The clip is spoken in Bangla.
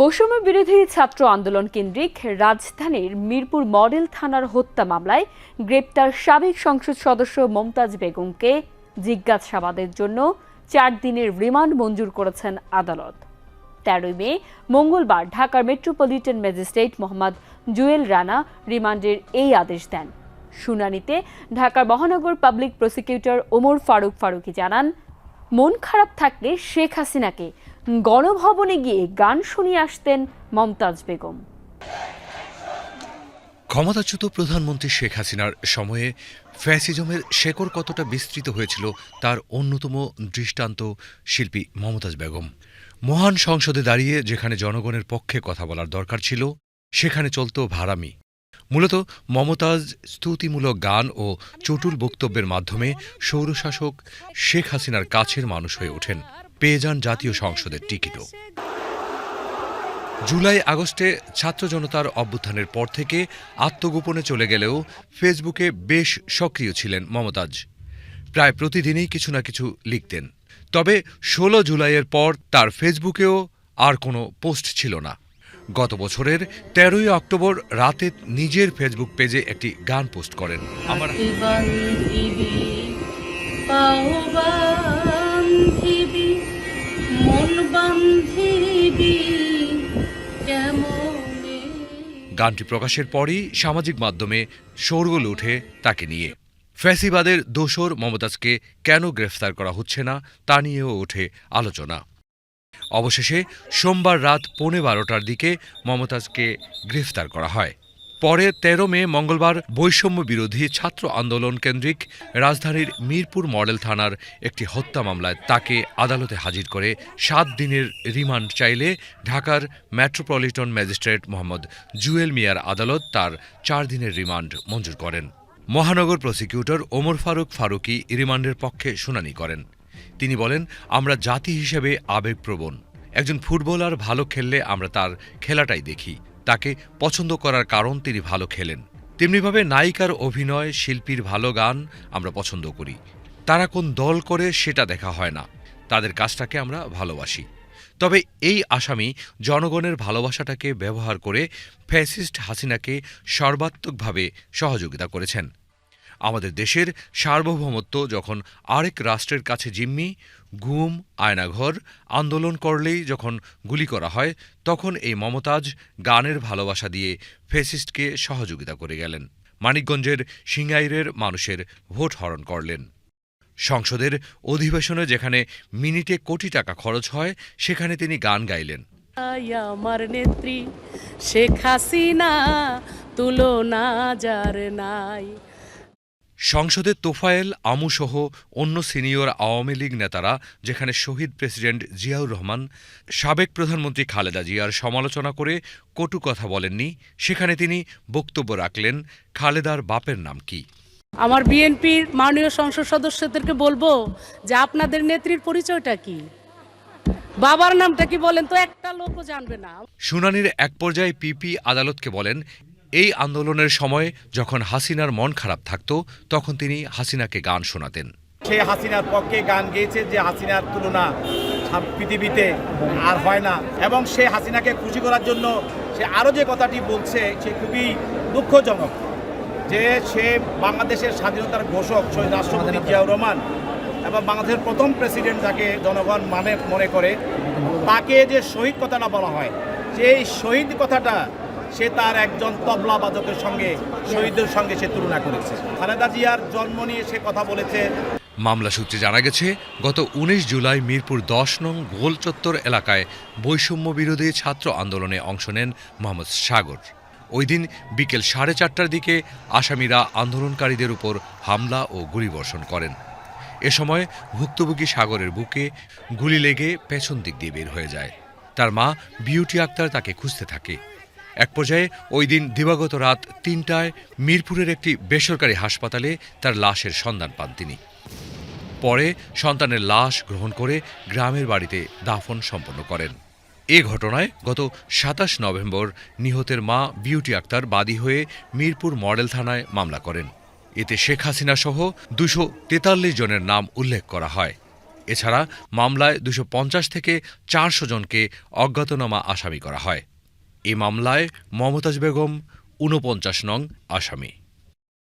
বৈষম্য বিরোধী ছাত্র আন্দোলন কেন্দ্রিক রাজধানীর মিরপুর মডেল থানার হত্যা মামলায় গ্রেপ্তার সাবেক সংসদ সদস্য মমতাজ বেগমকে জিজ্ঞাসাবাদের জন্য চার দিনের রিমান্ড মঞ্জুর করেছেন আদালত। তেরোই মে, মঙ্গলবার ঢাকার মেট্রোপলিটন ম্যাজিস্ট্রেট মোহাম্মদ জুয়েল রানা রিমান্ডের এই আদেশ দেন। শুনানিতে ঢাকার মহানগর পাবলিক প্রসিকিউটর ওমর ফারুক ফারুকি জানান, মন খারাপ থাকলে শেখ হাসিনাকে গণভবনে গিয়ে গান শুনিয়ে আসতেন মমতাজ বেগম। ক্ষমতাচ্যুত প্রধানমন্ত্রী শেখ হাসিনার সময়ে ফ্যাসিজমের শেকড় কতটা বিস্তৃত হয়েছিল তার অন্যতম দৃষ্টান্ত শিল্পী মমতাজ বেগম। মহান সংসদে দাঁড়িয়ে যেখানে জনগণের পক্ষে কথা বলার দরকার ছিল, সেখানে চলত ভাড়ামি মূলত মমতাজ স্তুতিমূলক গান ও চটুল বক্তব্যের মাধ্যমে সৌরশাসক শেখ হাসিনার কাছের মানুষ হয়ে ওঠেন। পেয়ে যান জাতীয় সংসদের টিকিটও। জুলাই আগস্টে ছাত্র জনতার অভ্যুত্থানের পর থেকে আত্মগোপনে চলে গেলেও ফেসবুকে বেশ সক্রিয় ছিলেন মমতাজ। প্রায় প্রতিদিনই কিছু না কিছু লিখতেন। তবে ষোলো জুলাইয়ের পর তার ফেসবুকেও আর কোনো পোস্ট ছিল না। গত বছরের তেরোই অক্টোবর রাতে নিজের ফেসবুক পেজে একটি গান পোস্ট করেন। আমার গানটি প্রকাশের পরই সামাজিক মাধ্যমে শোরগোল ওঠে তাকে নিয়ে। ফ্যাসিবাদের দোসর মমতাজকে কেন গ্রেফতার করা হচ্ছে না তা নিয়েও ওঠে আলোচনা। অবশেষে সোমবার রাত পৌনে বারোটার দিকে মমতাজকে গ্রেফতার করা হয়। পরে তেরো মে মঙ্গলবার বৈষম্য বিরোধী ছাত্র আন্দোলন কেন্দ্রিক রাজধানীর মিরপুর মডেল থানার একটি হত্যা মামলায় তাকে আদালতে হাজির করে সাত দিনের রিমান্ড চাইলে ঢাকার মেট্রোপলিটন ম্যাজিস্ট্রেট মোহাম্মদ জুয়েল মিয়ার আদালত তার চার দিনের রিমান্ড মঞ্জুর করেন। মহানগর প্রসিকিউটর ওমর ফারুক ফারুকি রিমান্ডের পক্ষে শুনানি করেন। তিনি বলেন, আমরা জাতি হিসেবে আবেগপ্রবণ। একজন ফুটবলার ভালো খেললে আমরা তার খেলাটাই দেখি। তাকে পছন্দ করার কারণ তিনি ভালো খেলেন। তেমনিভাবে নায়িকার অভিনয়, শিল্পীর ভালো গান আমরা পছন্দ করি। তারা কোন দল করে সেটা দেখা হয় না। তাদের কাজটাকে আমরা ভালোবাসি। তবে এই আসামি জনগণের ভালোবাসাটাকে ব্যবহার করে ফ্যাসিস্ট হাসিনাকে সর্বাত্মকভাবে সহযোগিতা করেছেন। আমাদের দেশের সার্বভৌমত্ব যখন আরেক রাষ্ট্রের কাছে জিম্মি, গুম, আয়নাঘর আন্দোলন করলেই যখন গুলি করা হয়, তখন এই মমতাজ গানের ভালোবাসা দিয়ে ফেসিস্টকে সহযোগিতা করে গেলেন। মানিকগঞ্জের সিঙ্গাইরের মানুষের ভোট হরণ করলেন। সংসদের অধিবেশনে যেখানে মিনিটে কোটি টাকা খরচ হয়, সেখানে তিনি গান গাইলেন। আমার নেত্রী, শেখ হাসিনা, তুলনা যার নাই। সংসদে তোফায়েল আমুসহ অন্য সিনিয়র আওয়ামী লীগ নেতারা যেখানে শহীদ প্রেসিডেন্ট জিয়াউর রহমান সাবেক প্রধানমন্ত্রী খালেদা জিয়ার সমালোচনা করে কটু কথা বলেননি সেখানে তিনি বক্তব্য রাখলেন খালেদার বাপের নাম কি? আমার বিএনপির মাননীয় সংসদ সদস্যদেরকে বলব যে আপনাদের নেত্রীর পরিচয়টা কি? বাবার নামটা কি বলেন তো? একটা লোকও জানবে না। শুনানির এক পর্যায়ে পিপি আদালতকে বলেন এই আন্দোলনের সময় যখন হাসিনার মন খারাপ থাকত তখন তিনি হাসিনাকে গান শোনাতেন। সে হাসিনার পক্ষে গান গেয়েছে যে হাসিনার তুলনা পৃথিবীতে আর হয় না। এবং সে হাসিনাকে খুশি করার জন্য সে আরও যে কথাটি বলছে সে খুবই দুঃখজনক। যে সে বাংলাদেশের স্বাধীনতার ঘোষক শহীদ রাষ্ট্রপতি জিয়াউর রহমান এবং বাংলাদেশের প্রথম প্রেসিডেন্ট যাকে জনগণ মানে মনে করে তাকে যে শহীদ কথাটা বলা হয় সেই শহীদ কথাটা সে তার একজন তবলা বাদকের সঙ্গে, শহীদদের সঙ্গে সে তুলনা করেছে। খালেদা জিয়ার জন্ম নিয়ে সে কথা বলেছে। মামলা সূত্রে জানা গেছে, গত উনিশ জুলাই মিরপুর দশ নং গোল চত্বর এলাকায় বৈষম্য বিরোধী ছাত্র আন্দোলনে অংশ নেন মোহাম্মদ সাগর। ওই দিন বিকেল সাড়ে চারটার দিকে আসামিরা আন্দোলনকারীদের উপর হামলা ও গুলিবর্ষণ করেন। এ সময় ভুক্তভোগী সাগরের বুকে গুলি লেগে পেছন দিক দিয়ে বের হয়ে যায়। তার মা বিউটি আক্তার তাকে খুঁজতে থাকে। এক পর্যায়ে ওই দিন দিবাগত রাত তিনটায় মিরপুরের একটি বেসরকারি হাসপাতালে তার লাশের সন্ধান পান তিনি। পরে সন্তানের লাশ গ্রহণ করে গ্রামের বাড়িতে দাফন সম্পন্ন করেন। এ ঘটনায় গত সাতাশ নভেম্বর নিহতের মা বিউটি আক্তার বাদী হয়ে মিরপুর মডেল থানায় মামলা করেন। এতে শেখ হাসিনা সহ দুশো তেতাল্লিশ জনের নাম উল্লেখ করা হয়। এছাড়া মামলায় দুশো থেকে চারশো জনকে অজ্ঞাতনামা আসামি করা হয়। এ মামলায় মমতাজ বেগম ঊনপঞ্চাশ নং আসামি।